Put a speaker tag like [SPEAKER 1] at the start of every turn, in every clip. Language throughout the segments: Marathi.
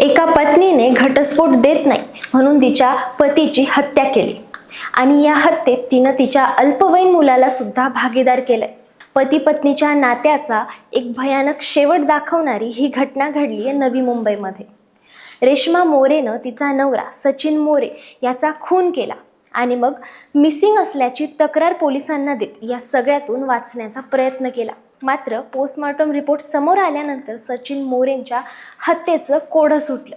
[SPEAKER 1] एका पत्नीने घटस्फोट देत नाही म्हणून तिच्या पतीची हत्या केली. आणि या हत्येत तिनं तिच्या अल्पवयीन मुलाला सुद्धा भागीदार केलंय. पती पत्नीच्या नात्याचा एक भयानक शेवट दाखवणारी ही घटना घडली आहे नवी मुंबईमध्ये. रेश्मा मोरेनं तिचा नवरा सचिन मोरे याचा खून केला आणि मग मिसिंग असल्याची तक्रार पोलिसांना देत या सगळ्यातून वाचण्याचा प्रयत्न केला. मात्र पोस्टमॉर्टम रिपोर्ट समोर आल्यानंतर सचिन मोरेंच्या हत्येचं कोडं सुटलं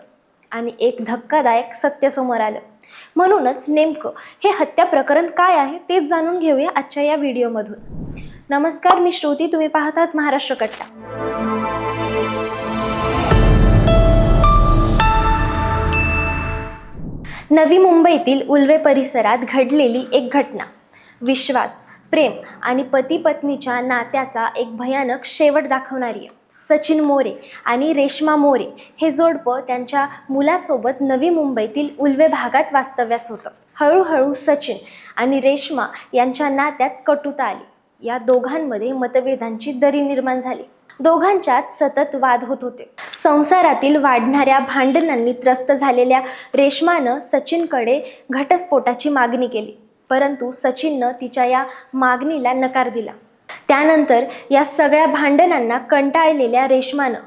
[SPEAKER 1] आणि एक धक्कादायक सत्य समोर आलं. म्हणूनच नेमकं हे हत्या प्रकरण काय आहे तेच जाणून घेऊया आजच्या या व्हिडिओमधून. नमस्कार मी श्रुती. तुम्ही पाहतात महाराष्ट्र कट्टा. नवी मुंबईतील उल्वे परिसरात घडलेली एक घटना. विश्वास प्रेम आणि पती पत्नीच्या नात्याचा एक भयानक शेवट दाखवणारी आहे. सचिन मोरे आणि रेश्मा मोरे हे जोडपं त्यांच्या मुलासोबत नवी मुंबईतील उल्वे भागात वास्तव्यास होतं. हळूहळू सचिन आणि रेश्मा यांच्या नात्यात कटुता आली. या दोघांमध्ये मतभेदांची दरी निर्माण झाली. दोघांच्यात सतत वाद होत होते. संसारातील वाढणाऱ्या भांडणांनी त्रस्त झालेल्या रेश्मानं सचिनकडे घटस्फोटाची मागणी केली. परंतु सचिननं तिच्या या मागणीला नकार दिला. त्यानंतर या सगळ्या भांडणांना कंटाळलेल्या रेश्मानं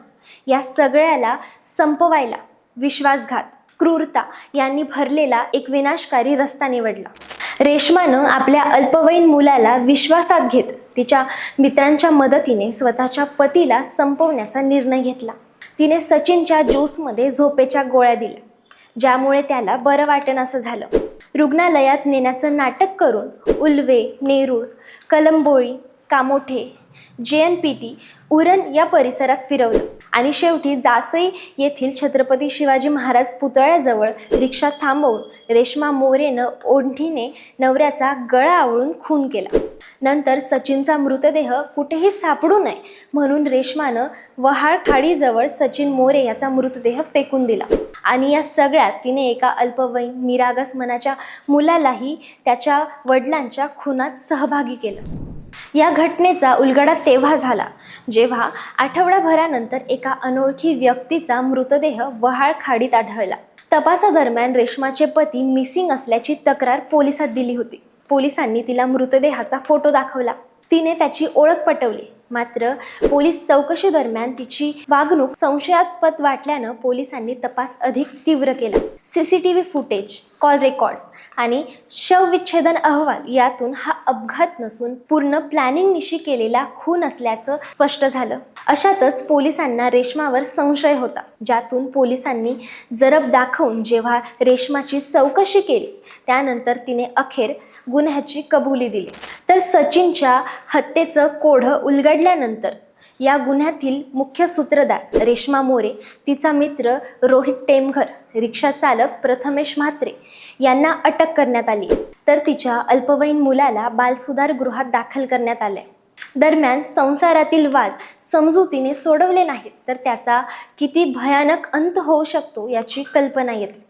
[SPEAKER 1] या सगळ्याला संपवायला विश्वासघात क्रूरता यांनी भरलेला एक विनाशकारी रस्ता निवडला. रेश्मानं आपल्या अल्पवयीन मुलाला विश्वासात घेत तिच्या मित्रांच्या मदतीने स्वतःच्या पतीला संपवण्याचा निर्णय घेतला. तिने सचिनच्या ज्यूसमध्ये झोपेच्या गोळ्या दिल्या ज्यामुळे त्याला बरं वाटेनासं झालं. रुग्णालयात नेण्याचं नाटक करून उल्वे नेरूळ कलंबोळी कामोठे जे एन पी टी उरण या परिसरात फिरवलं. आणि शेवटी जासई येथील छत्रपती शिवाजी महाराज पुतळ्याजवळ रिक्षा थांबवून रेश्मा मोरेनं ओढीने नवऱ्याचा गळा आवळून खून केला. नंतर सचिनचा मृतदेह कुठेही सापडू नये म्हणून रेश्मानं वहाळ खाडीजवळ सचिन मोरे याचा मृतदेह फेकून दिला. आणि या सगळ्यात तिने एका अल्पवयीन निरागस मनाच्या मुलालाही त्याच्या वडिलांच्या खुनात सहभागी केलं. या घटनेचा उलगडा तेव्हा झाला जेव्हा आठवडाभरानंतर एका अनोळखी व्यक्तीचा मृतदेह वहाळ खाडीत आढळला. तपासादरम्यान रेश्माचे पती मिसिंग असल्याची तक्रार पोलिसात दिली होती. पोलिसांनी तिला मृतदेहाचा फोटो दाखवला. तिने त्याची ओळख पटवली. मात्र पोलीस चौकशी दरम्यान तिची वागणूक संशयास्पद वाटल्यानं पोलिसांनी तपास अधिक तीव्र केला. सीसीटीव्ही फुटेज कॉल रेकॉर्ड्स आणि शवविच्छेदन अहवाल यातून हा अपघात नसून पूर्ण प्लॅनिंगनिशी केलेला खून असल्याचं स्पष्ट झालं. अशातच पोलिसांना रेश्मावर संशय होता ज्यातून पोलिसांनी जरब दाखवून जेव्हा रेश्माची चौकशी केली त्यानंतर तिने अखेर गुन्ह्याची कबुली दिली. तर सचिनच्या हत्येचं कोढं पकडल्यानंतर या गुन्ह्यातील मुख्य सूत्रधार रेश्मा मोरे तिचा मित्र रोहित टेमघर रिक्षा चालक प्रथमेश म्हात्रे यांना अटक करण्यात आली. तर तिच्या अल्पवयीन मुलाला बालसुधार गृहात दाखल करण्यात आले दरम्यान संसारातील वाद समजुतीने सोडवले नाहीत तर त्याचा किती भयानक अंत होऊ शकतो याची कल्पना येते.